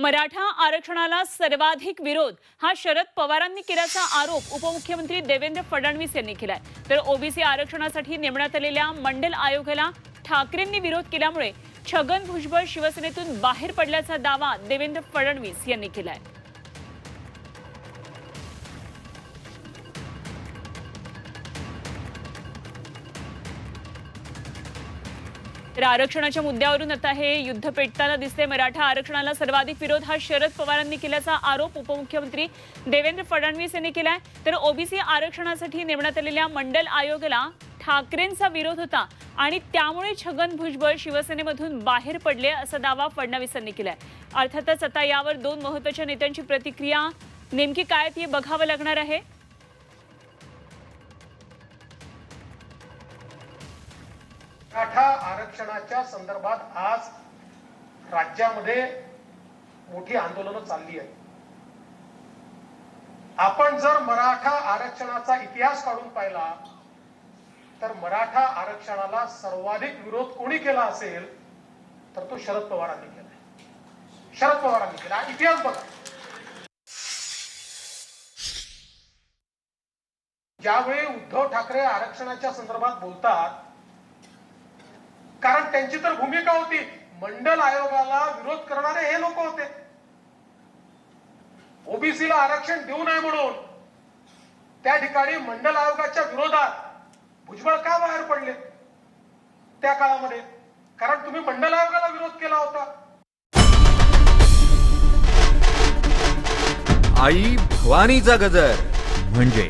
मराठा आरक्षणाला सर्वाधिक विरोध हा शरद पवारांनी केल्याचा आरोप उपमुख्यमंत्री देवेंद्र फडणवीस यांनी केलाय. तर ओबीसी आरक्षणासाठी नेमण्यात आलेल्या मंडल आयोगाला ठाकरेंनी विरोध केल्यामुळे छगन भुजबळ शिवसेनेतून बाहेर पडल्याचा दावा देवेंद्र फडणवीस यांनी केलाय. तर आरक्षणाच्या मुद्द्यावरून आता हे युद्ध पेटताना दिसते मराठा आरक्षणाला सर्वाधिक विरोध हा शरद पवारांनी केल्याचा आरोप उपमुख्यमंत्री देवेंद्र फडणवीस यांनी केलाय. तर ओबीसी आरक्षणासाठी नेमण्यात आलेल्या मंडल आयोगाला ठाकरेंचा विरोध होता आणि त्यामुळे छगन भुजबळ शिवसेनेमधून बाहेर पडले असा दावा फडणवीसांनी केलाय. अर्थातच आता यावर दोन महत्त्वाच्या नेत्यांची प्रतिक्रिया नेमकी काय ती बघावं लागणार आहे. मराठा आरक्षणाच्या संदर्भात आज राज्यामध्ये मोठी आंदोलनं चालली आहेत. आपण जर मराठा आरक्षणाचा इतिहास काढून पाहिला तर मराठा आरक्षणाला सर्वाधिक विरोध कोणी केला असेल तर तो शरद पवारांनी केलाय. शरद पवारांनी केला इतिहास बघा. ज्यावेळी उद्धव ठाकरे आरक्षणाच्या संदर्भात बोलतात कारण त्यांची तर भूमिका होती. मंडल आयोगाला विरोध करणारे हे लोक होते. ओबीसीला आरक्षण देऊ नये म्हणून त्या ठिकाणी मंडल आयोगाच्या विरोधात भुजबळ का बाहेर पडले? त्या काळामध्ये. कारण तुम्ही मंडल आयोगाला विरोध केला होता. आई भवानीचा गजर म्हणजे